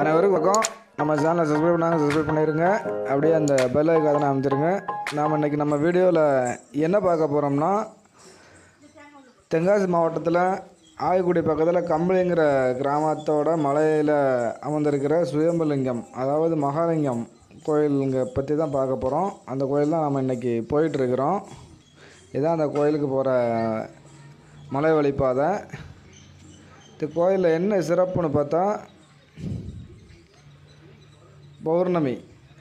அனைவருக்கும் வணக்கம். நம்ம சேனலை சப்ஸ்கிரைப் பண்ணாங்க சப்ஸ்கிரைப் பண்ணிடுங்க அப்படியே அந்த பெல் ஐக்காதனை அமைச்சிருங்க நாம் இன்றைக்கி நம்ம வீடியோவில் என்ன பார்க்க போகிறோம்னா தென்காசி மாவட்டத்தில் ஆயக்குடி பக்கத்தில் கம்பளிங்கிற கிராமத்தோட மலையில் அமர்ந்திருக்கிற சுயம்பலிங்கம் அதாவது மகாலிங்கம் கோயிலுங்க பற்றி தான் பார்க்க போகிறோம் அந்த கோயில் தான் நம்ம இன்றைக்கி போயிட்டுருக்குறோம். இதுதான் அந்த கோயிலுக்கு போகிற மலை வழிப்பாதை இந்த கோயிலில் என்ன சிறப்புன்னு பார்த்தா பௌர்ணமி.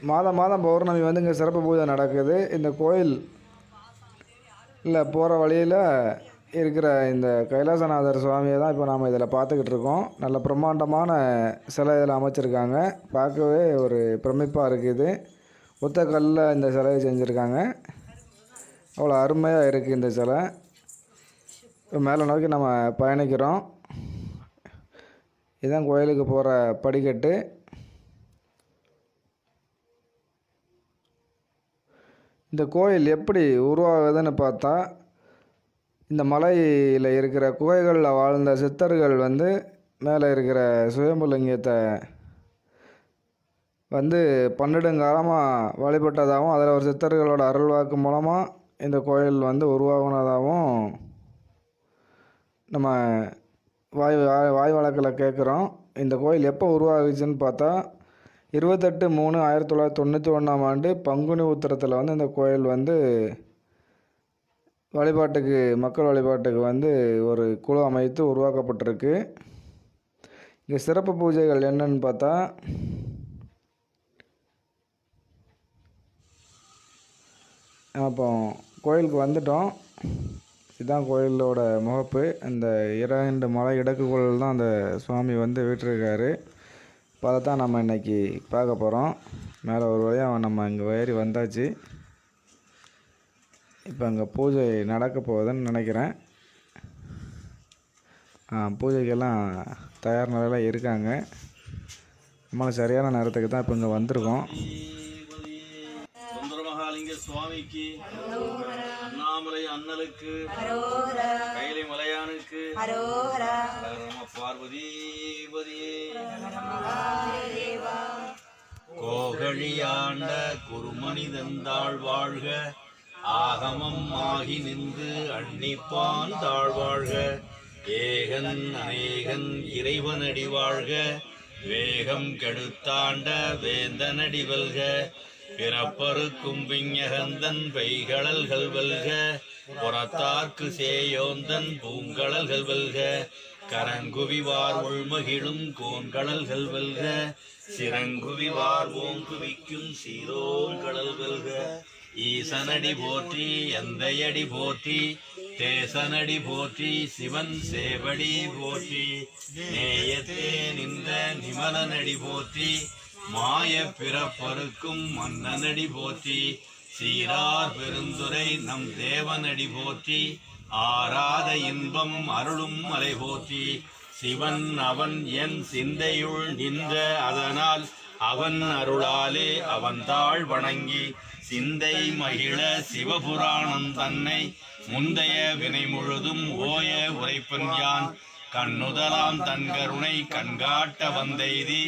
மாதம் மாதம் பௌர்ணமி வந்து இங்கே சிறப்பு பூஜை நடக்குது. இந்த கோயில் இல்லை போகிற வழியில் இருக்கிற இந்த கைலாசநாதர் சுவாமியை தான் இப்போ நாம் இதில் பார்த்துக்கிட்டு இருக்கோம். நல்ல பிரம்மாண்டமான சிலை இதில் அமைச்சிருக்காங்க. பார்க்கவே ஒரு பிரமிப்பாக இருக்குது. ஒத்த கல்லில் இந்த சிலையை செஞ்சுருக்காங்க. அவ்வளோ அருமையாக இருக்குது இந்த சிலை. இப்போ மேலே நோக்கி நம்ம பயணிக்கிறோம். இதுதான் கோயிலுக்கு போகிற படிக்கட்டு. இந்த கோயில் எப்படி உருவாகுதுன்னு பார்த்தா இந்த மலையில் இருக்கிற குகைகளில் வாழ்ந்த சித்தர்கள் வந்து மேலே இருக்கிற சுயம்புலிங்கத்தை வந்து பன்னெடுங்காலமாக வழிபட்டதாகவும் அதில் ஒரு சித்தர்களோட அருள்வாக்கு மூலமாக இந்த கோயில் வந்து உருவாகுனதாகவும் நம்ம வாய் வாய் வழக்கில் கேட்குறோம். இந்த கோயில் எப்போ உருவாகுச்சுன்னு பார்த்தா இருபத்தெட்டு மூணு ஆயிரத்தி தொள்ளாயிரத்தி தொண்ணூற்றி ஒன்றாம் ஆண்டு பங்குனி உத்திரத்தில் வந்து இந்த கோயில் வந்து வழிபாட்டுக்கு மக்கள் வழிபாட்டுக்கு வந்து ஒரு குழு அமைத்து உருவாக்கப்பட்டிருக்கு. இங்கே சிறப்பு பூஜைகள் என்னன்னு பார்த்தா அப்போ கோயிலுக்கு வந்துட்டோம். இதுதான் கோயிலோட முகப்பு. அந்த இரண்டு மலை இடக்குகள் தான் அந்த சுவாமி வந்து விட்டுருக்காரு இப்போ அதை தான் நம்ம இன்றைக்கி பார்க்க போகிறோம். மேலே ஒரு வழியாக நம்ம இங்கே ஏறி வந்தாச்சு. இப்போ அங்கே பூஜை நடக்க போகுதுன்னு நினைக்கிறேன். ஆ, பூஜைக்கெல்லாம் தயார் நிலையில் இருக்காங்க. நம்மளும் சரியான நேரத்துக்கு தான் இப்போ இங்கே வந்திருக்கோம். சுந்தரமகாலிங்க சுவாமிக்கு அண்ணாமலை அண்ணலுக்கு கைலை மலையானுக்கு நம கோகழியாண்ட குருமனிதந்தாள் வாழ்க ஆகமம் ஆகி நின்று அன்னிப்பான் தாழ்வாழ்க. ஏகன் அநேகன் இறைவனடி வாழ்க. வேகம் கெடுத்தாண்ட வேந்தனடி வல்க. பிறப்பருக்கும் விஞ்ஞகந்தன் பெய்கடல்கள் வல்க. புறத்தார்க்கு சேயோந்தன் பூங்கடல்கள் வெல்க கரங்குவிவார் உள்மகிழும் கோன்கடல்கள் வெல்க சிறங்குவிவார் ஓங்குவிக்கும் சீரோன்கடல் வெல்க ஈசனடி போற்றி எந்தையடி போற்றி தேசனடி போற்றி சிவன் சேவடி போற்றி நேயத்தே நின்ற நிமலனடி போற்றி மாய பிறப்பருக்கும் மன்னனடி போற்றி சீரார் பெருந்துரை நம் தேவனடி போற்றி ஆராத இன்பம் அருளும் மலை போற்றி. சிவன் அவன் என் சிந்தையுள் நின்ற அதனால் அவன் அருளாலே அவன் தாழ் வணங்கி சிந்தை மகிழ சிவபுராணம் தன்னை. முந்தைய வினை முழுதும் ஓய உரைப்பன் யான் கண்ணுதலாம் தன் கருணை கண்காட்ட வந்தெய்தி.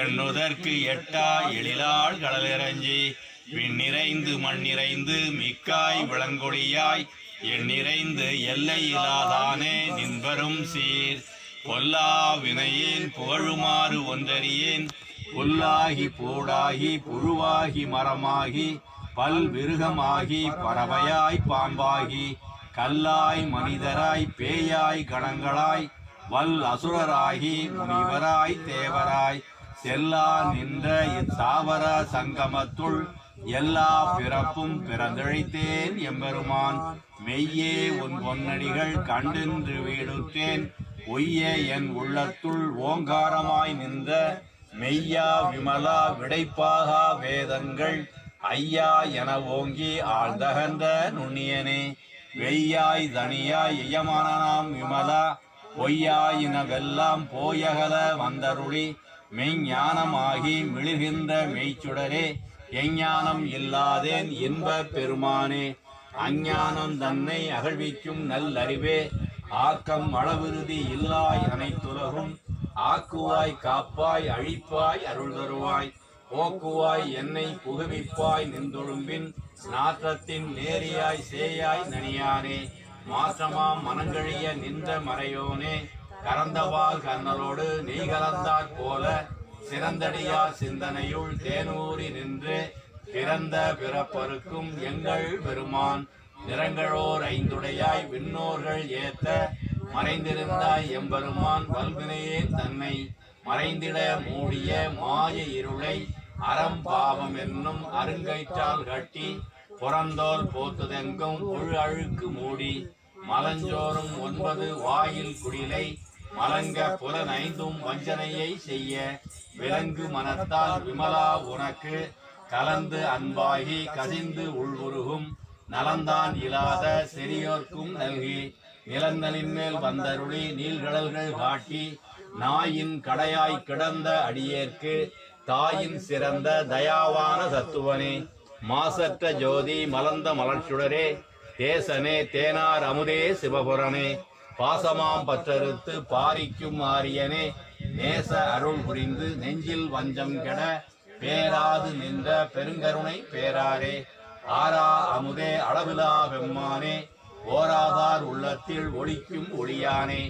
எண்ணுதற்கு எட்டா எழிலாள் கடலிறஞ்சி. எண்ணிறைந்து மண் நிறைந்து மிக்காய் விளங்கொழியாய் எண்ணிறைந்து எல்லையிலாதானே நின்பரும் சீர். பொல்லா வினையேன் புகழுமாறு ஒன்றறியேன். புல்லாகி போடாகி புழுவாகி மரமாகி பல் விருகமாகி பறவையாய் பாம்பாகி கல்லாய் மனிதராய் பேயாய் கணங்களாய் வல் அசுரராகி முனிவராய் தேவராய். செல்லா நின்ற இத்தாவர சங்கமத்துள் எல்லா பிறப்பும் பிறந்தழைத்தேன் எம்பெருமான். மெய்யே உன் பொன்னடிகள் கண்டென்று வீடுத்தேன். ஒய்ய என் உள்ளத்துள் ஓங்காரமாய் நின்ற மெய்யா விமலா விடைப்பாகா வேதங்கள். ஐயா என ஓங்கி ஆழ்ந்தகந்த நுண்ணியனே. வெய்யாய் தனியாய் எயமானனாம் விமலா. பொய்யாயினவெல்லாம் போயகல வந்தருளி. மெய்ஞானமாகி மிளிர்கின்ற மெய்ச்சுடரே. எஞ்ஞானம் இல்லாதேன் இன்ப பெருமானே. அஞ்ஞானம் தன்னை அகழ்விக்கும் நல்லறிவே. ஆக்கம் அளவிறுதி இல்லாய் அனைத்துலகும். ஆக்குவாய் காப்பாய் அழிப்பாய் அருள் தருவாய். போக்குவாய் என்னை புகுவிப்பாய் நின்றொழும்பின் நாற்றத்தின் நேரியாய் சேயாய் நனியானே. மாற்றமாம் மனங்கழிய நின்ற மறையோனே. கறந்தவால் கண்ணலோடு நீ கலந்தாற் போல சிறந்தடியார் சிந்தனையுள் தேனூரி நின்று பிறந்த பிறப்பருக்கும் எங்கள் பெருமான். நிறங்களோர் ஐந்துடையாய் விண்ணோர்கள் ஏத்த மறைந்திருந்தாய் எம்பெருமான் வல்வினையே தன்னை. மறைந்திட மூடிய மாய இருளை அறம் பாவம் என்னும் அருங்கயிற்றால் கட்டி புறந்தோல் போத்துதெங்கும் உள் அழுக்கு மூடி. மலஞ்சோறும் ஒன்பது வாயில் குடிலை மலங்க புலனைந்தும் வஞ்சனையை செய்ய விலங்கு மனத்தால் விமலா உனக்கு கலந்து அன்பாகி கசிந்து உள்வுருகும் நலந்தான் இல்லாத செரியோர்க்கும் நல்கி நிலங்களின் மேல் வந்தருளி நீள்கடல்கள் காட்டி நாயின் கடையாய் கிடந்த அடியேற்கு தாயின் சிறந்த தயாவான தத்துவனே மாசற்ற ஜோதி மலர்ந்த மலர்ச்சுடரே தேசனே தேனார் அமுதே சிவபுரனே. பாசமாம் பற்றறுத்து பாரிக்கும் ஆரியனே நேச அருள் புரிந்து நெஞ்சில் வஞ்சம் கெட பேராது நின்ற பெருங்கருணை பேராரே. ஆரா அமுதே அளவிலா வெம்மானே ஓராதார் உள்ளத்தில் ஒளிக்கும் ஒளியானே.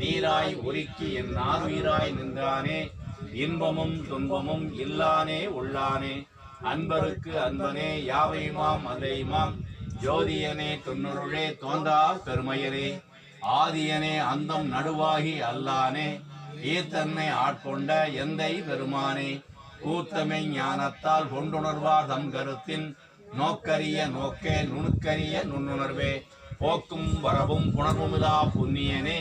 நீராய் ஒலிக்கு என் நார்வீராய் நின்றானே இன்பமும் துன்பமும் இல்லானே உள்ளானே. அன்பருக்கு அன்பனே யாவையுமாம் அதையுமாம் ஜோதியனே தொன்னுருளே தோன்றா பெருமையரே. ஆதியனே அந்தம் நடுவாகி அல்லானே ஈத்தன்னை ஆட்கொண்ட எந்தை பெருமானே கூத்தமை ஞானத்தால் கொண்டுணர்வார் தம் கருத்தின் நோக்கரிய நோக்கே நுணுக்கரிய நுண்ணுணர்வே போக்கும் வரவும் புணர்வுமிதா புண்ணியனே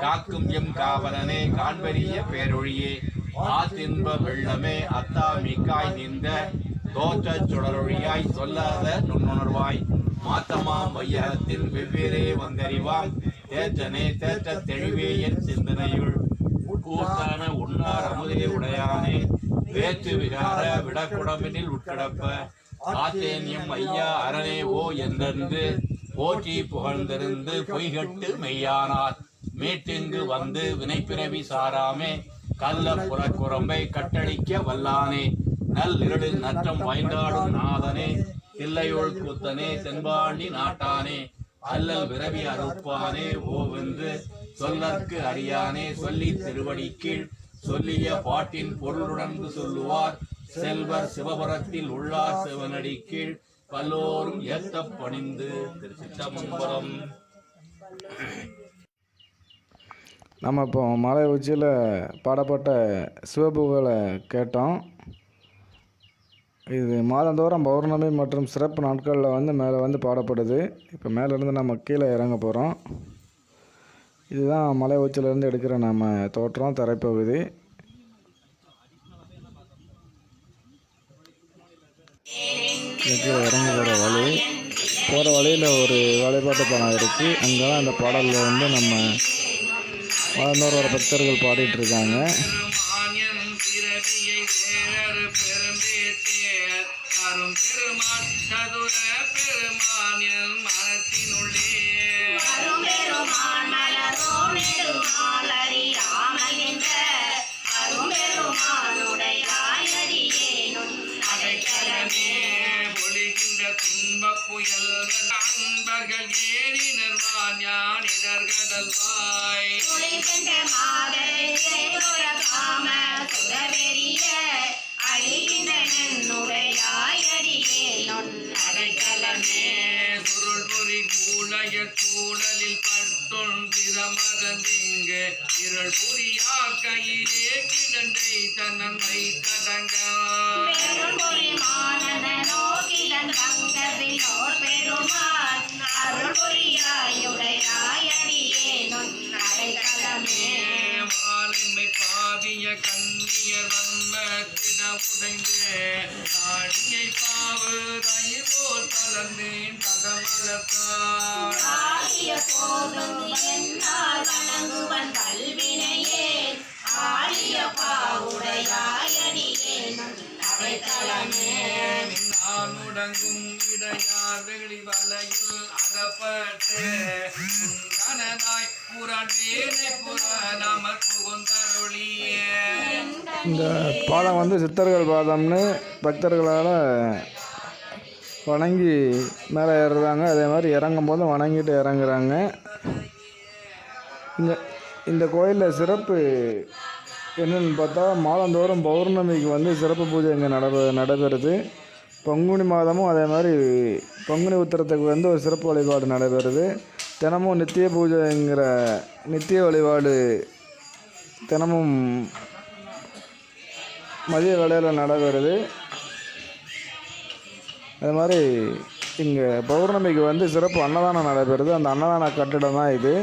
காக்கும் எம் காவலனே காண்பரிய பேரொழியே ஆத்தின்ப வெள்ளமே அத்தா மிக்காய் நின்ற தோற்றச் சுடரொழியாய் சொல்லாத நுண்ணுணர்வாய் மாத்தமாம் வையகத்தின் வெவ்வேறே வந்தறிவாம் தேற்றனை தேற்ற தெளிவே என் சிந்தனையுள். கூத்தான உன்னார் அமுதே உடையானே. வேற்று விகார விடக்குடம்பினில் உட்கிடப்ப. ஆத்தேன்யம் ஐயா அரணே ஓ என்றென்று போற்றி புகழ்ந்திருந்து பொய்கட்டு மெய்யானார். மீட்டிங்கு வந்து வினைப்பிறவி சாராமே. கள்ள புறக்குரம்பை கட்டளிக்க வல்லானே. நல் இருடு நற்றம் வாய்ந்தாடும் நாதனே. தில்லையோள் கூத்தனே தென்பாண்டி நாட்டானே. அல்லல் விரவி அறுப்பானே ஓவென்று சொல்லற்கு அறியானே சொல்லி திருவடி கீழ் சொல்லிய பாட்டின் பொருளுடன் சொல்லுவார். செல்வர் சிவபுரத்தில் உள்ளார் சிவனடி கீழ் பல்லோரும் ஏத்த பணிந்து திருச்சிற்றம்பலம். நம்ம இப்போ மலை உச்சியில் பாடப்பட்ட சிவபுகழை கேட்டோம். இது மாதந்தோறும் பௌர்ணமி மற்றும் சிறப்பு நாட்களில் வந்து மேலே வந்து பாடப்படுது. இப்போ மேலேருந்து நம்ம கீழே இறங்க போகிறோம் இதுதான் மலை உச்சியிலேருந்து எடுக்கிற நம்ம தோற்றம் தரைப்பகுதி. கீழே இறங்க போகிற வழி போகிற வழியில் ஒரு வழிபாட்டு பணம் இருக்குது அங்கே தான் அந்த பாடலில் வந்து நம்ம மாதந்தோறும் வர பக்தர்கள் பாடிட்டு அடைக்கலமே. பொழிகின்ற துன்பப் புயல்கள் அன்பர்கள் ஏறினர்வான் ஞானிதர்கடல்வாய் துளிர்கின்ற மாதரை காம சுரவெறிய அழிகின்ற நன்னுடையாயறியேனும் அடைக்கலமே சுருள் பொறி கூலைய சூழலில் பட்டொன்றிரமரந்திங்கு இருள் புரியா கையிலே பெரும்பொறிமான நோக்கிலன் தங்கவிலோர் பெருமான் அருள் புரியாயுடையாயடியேனும் அடைக்கலமே மாலின்மை பாவிய கண்ணியர் வன்ம திட உடைந்து ஆடியை பாவு தயிரோர் கலந்தேன் ஆகிய போதும் என்னால் வணங்குவன் கல்வினையே. ஆழிய பாவுடையாயடியேனும் அடைக்கலமே ஆணுடங்கும் இடையார் வெகுளி வலையில் அகப்பட்டு. உந்தனதாய் புறவேனை புறநாம புகுந்தருளியே. இந்த பாதம் வந்து சித்தர்கள் பாதம்னு பக்தர்களால் வணங்கி மேலே ஏறுறாங்க. அதே மாதிரி இறங்கும் போதும் வணங்கிட்டு இறங்குறாங்க. இந்த இந்த கோயிலில் சிறப்பு என்னென்னு பார்த்தா மாதந்தோறும் பௌர்ணமிக்கு வந்து சிறப்பு பூஜை இங்கே நட நடைபெறுது. பங்குனி மாதமும் அதே மாதிரி பங்குனி உத்திரத்துக்கு வந்து ஒரு சிறப்பு வழிபாடு நடைபெறுது. தினமும் நித்திய பூஜைங்கிற நித்திய வழிபாடு தினமும் மதிய வேளையில் நடைபெறுது. அது மாதிரி இங்கே பௌர்ணமிக்கு வந்து சிறப்பு அன்னதானம் நடைபெறுது. அந்த அன்னதான கட்டிடம் தான் இது.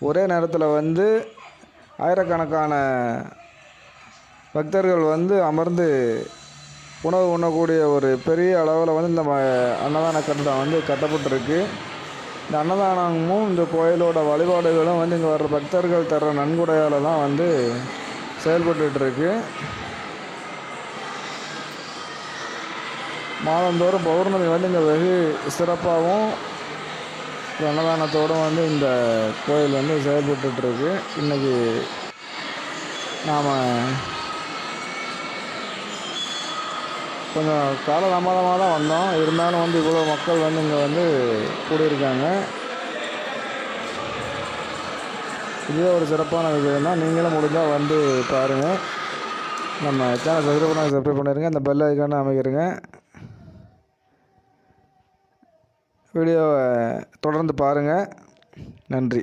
ஒரே நேரத்தில் வந்து ஆயிரக்கணக்கான பக்தர்கள் வந்து அமர்ந்து உணவு உண்ணக்கூடிய ஒரு பெரிய அளவில் வந்து இந்த ம- அன்னதான கட்டிடம் வந்து கட்டப்பட்டிருக்கு. இந்த அன்னதானமும் இந்த கோயிலோட வழிபாடுகளும் வந்து இங்கே வர்ற பக்தர்கள் தர்ற நன்கொடையால் தான் வந்து செயல்பட்டுருக்கு மாதந்தோறும் பௌர்ணமி வந்து இங்கே வெகு சிறப்பாகவும் அன்னதானத்தோடும் வந்து இந்த கோயில் வந்து செயல்பட்டுருக்கு இன்றைக்கி நாம் கொஞ்சம் காலதாமதமாக தான் வந்தோம். இருந்தாலும் வந்து இவ்வளோ மக்கள் வந்து இங்கே வந்து கூடியிருக்காங்க. இதுவே ஒரு சிறப்பான விஷயம் தான் நீங்களும் முடிஞ்சால் வந்து பாருங்கள் நம்ம சேனல் சப்ஸ்கிரைப் பண்ணால் சப்ஸ்கிரைப் பண்ணிடுங்க அந்த பெல் ஐக்கான அமைக்கிறங்க வீடியோவை தொடர்ந்து பாருங்கள் நன்றி.